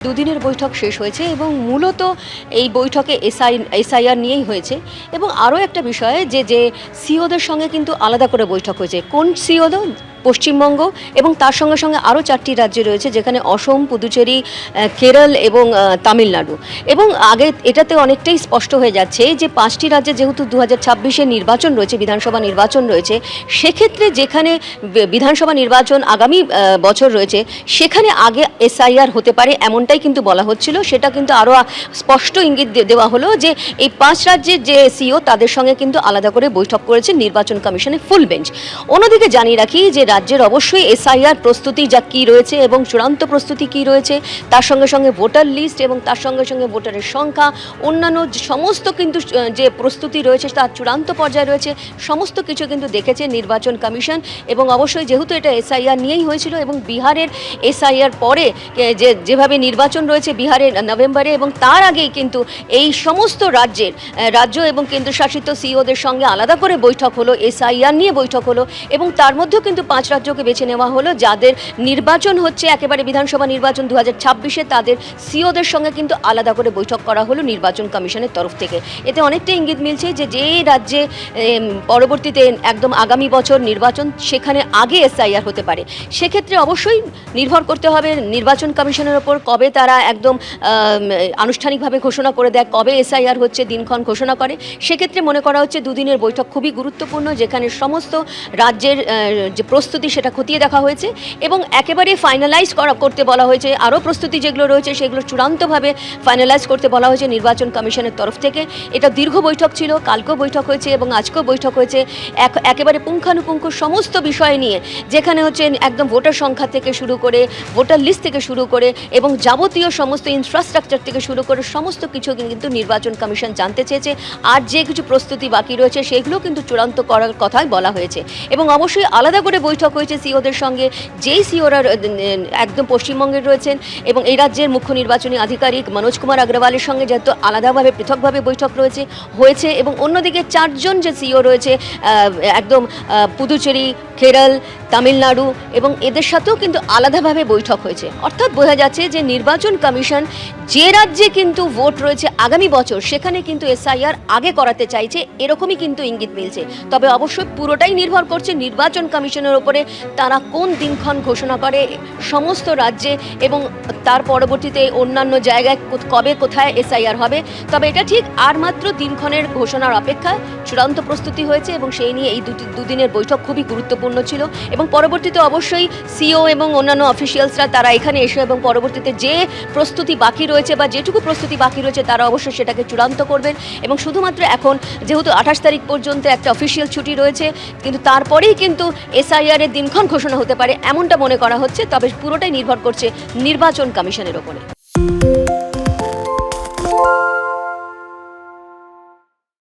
দুদিনের বৈঠক শেষ হয়েছে এবং মূলত এই বৈঠকে এসআই, এসআইআর নিয়েই হয়েছে। এবং আরও একটা বিষয় যে যে সিওদের সঙ্গে কিন্তু আলাদা করে বৈঠক হয়েছে। কোন সিওদ পশ্চিমবঙ্গ এবং তার সঙ্গে সঙ্গে আরও চারটি রাজ্য রয়েছে যেখানে অসম, পুদুচেরি কেরল এবং তামিলনাড়ু। এবং আগে এটাতে অনেকটাই স্পষ্ট হয়ে যাচ্ছে যে পাঁচটি রাজ্যে যেহেতু দু হাজার নির্বাচন রয়েছে, বিধানসভা নির্বাচন রয়েছে, সেক্ষেত্রে যেখানে বিধানসভা নির্বাচন আগামী বছর রয়েছে, সেখানে আগে এসআইআর হতে পারে এমনটাই কিন্তু বলা হচ্ছিল। সেটা কিন্তু আরও স্পষ্ট ইঙ্গিত দেওয়া হলো যে এই পাঁচ রাজ্যের যে সিও তাদের সঙ্গে কিন্তু আলাদা করে বৈঠক করেছে নির্বাচন কমিশনের ফুল বেঞ্চ। অন্যদিকে জানিয়ে রাখি যে রাজ্যের অবশ্যই এসআইআর প্রস্তুতি যা কী রয়েছে এবং চূড়ান্ত প্রস্তুতি কী রয়েছে, তার সঙ্গে সঙ্গে ভোটার লিস্ট এবং তার সঙ্গে সঙ্গে ভোটারের সংখ্যা, অন্যান্য সমস্ত কিন্তু যে প্রস্তুতি রয়েছে তার চূড়ান্ত পর্যায়ে রয়েছে, সমস্ত কিছু কিন্তু দেখেছে নির্বাচন কমিশন এবং অবশ্যই যেহেতু এটা এসআইআর নিয়েই হয়েছিল এবং বিহারের এসআইআর পরে যে, যেভাবে নির্বাচন রয়েছে বিহারের নভেম্বরে এবং তার আগেই কিন্তু এই সমস্ত রাজ্যের রাজ্য এবং কেন্দ্রশাসিত সিওদের সঙ্গে আলাদা করে বৈঠক হলো, এসআইআর নিয়ে বৈঠক হলো এবং তার মধ্যেও কিন্তু পাঁচ রাজ্যকে বেছে নেওয়া হলো, যাদের নির্বাচন হচ্ছে একেবারে বিধানসভা নির্বাচন দু হাজার ছাব্বিশে, তাদের সিওদের সঙ্গে কিন্তু আলাদা করে বৈঠক করা হলো নির্বাচন কমিশনের তরফ থেকে। এতে অনেকটা ইঙ্গিত মিলছে যে যে রাজ্যে পরবর্তীতে একদম আগামী বছর নির্বাচন সেখানে আগে এসআইআর হতে পারে। সেক্ষেত্রে অবশ্যই নির্ভর করতে হবে নির্বাচন কমিশনের ওপর, কবে তারা একদম আনুষ্ঠানিকভাবে ঘোষণা করে দেয়, কবে এসআইআর হচ্ছে, দিনক্ষণ ঘোষণা করে। সেক্ষেত্রে মনে করা হচ্ছে দুদিনের বৈঠক খুবই গুরুত্বপূর্ণ, যেখানে সমস্ত রাজ্যের যে প্রস্তুতি সেটা খতিয়ে দেখা হয়েছে এবং একেবারে ফাইনালাইজ করা, করতে বলা হয়েছে। আরও প্রস্তুতি যেগুলো রয়েছে সেগুলো চূড়ান্তভাবে ফাইনালাইজ করতে বলা হয়েছে নির্বাচন কমিশনের তরফ থেকে। এটা দীর্ঘ বৈঠক ছিল, কালকেও বৈঠক হয়েছে এবং আজকেও বৈঠক হয়েছে। এক, একেবারে পুঙ্খানুপুঙ্খ সমস্ত বিষয় নিয়ে, যেখানে হচ্ছে একদম ভোটার সংখ্যা থেকে শুরু করে, ভোটার লিস্ট থেকে শুরু করে এবং যাবতীয় সমস্ত ইনফ্রাস্ট্রাকচার থেকে শুরু করে সমস্ত কিছু কিন্তু নির্বাচন কমিশন জানতে চেয়েছে। আর যে কিছু প্রস্তুতি বাকি রয়েছে সেগুলো কিন্তু চূড়ান্ত করার কথাই বলা হয়েছে। এবং অবশ্যই আলাদা করে বৈঠক হয়েছে সিওদের সঙ্গে। যেই সিওরা একদম পশ্চিমবঙ্গের রয়েছেন এবং এই রাজ্যের মুখ্য নির্বাচনী আধিকারিক মনোজ কুমার আগরওয়ালের সঙ্গে যেহেতু আলাদাভাবে, পৃথকভাবে বৈঠক রয়েছে, হয়েছে এবং অন্যদিকে চারজন যে সিও রয়েছে একদম পুদুচেরি, কেরল, তামিলনাড়ু এবং এদের সাথেও কিন্তু আলাদাভাবে বৈঠক হয়েছে। অর্থাৎ বোঝা যাচ্ছে যে নির্বাচন কমিশন যে রাজ্যে কিন্তু ভোট রয়েছে আগামী বছর, সেখানে কিন্তু এসআইআর আগে করাতে চাইছে, এরকমই কিন্তু ইঙ্গিত মিলছে। তবে অবশ্যই পুরোটাই নির্ভর করছে নির্বাচন কমিশনের ওপরে তারা কোন দিনক্ষণ ঘোষণা করে সমস্ত রাজ্যে এবং তার পরবর্তীতে অন্যান্য জায়গায় কবে কোথায় এসআইআর হবে। তবে এটা ঠিক আর মাত্র দিনক্ষণের ঘোষণার অপেক্ষা চূড়ান্ত প্রস্তুতি হয়েছে এবং সেই নিয়ে এই দুটি, দুদিনের বৈঠক খুবই গুরুত্বপূর্ণ ছিল এবং পরবর্তীতে অবশ্যই সিও এবং অন্যান্য অফিসিয়ালসরা তারা এখানে এসে এবং পরবর্তীতে যে প্রস্তুতি বাকি রয়েছে বা যেটুকু প্রস্তুতি বাকি রয়েছে তারা অবশ্যই সেটাকে চূড়ান্ত করবেন এবং শুধুমাত্র এখন যেহেতু আঠাশ তারিখ পর্যন্ত একটা অফিসিয়াল ছুটি রয়েছে কিন্তু তারপরেই কিন্তু এসআইআর দিনক্ষণ ঘোষণা হতে পারে, এমনটা মনে করা হচ্ছে, তবে পুরোটাই নির্ভর করছে নির্বাচন কমিশনের ওপরে।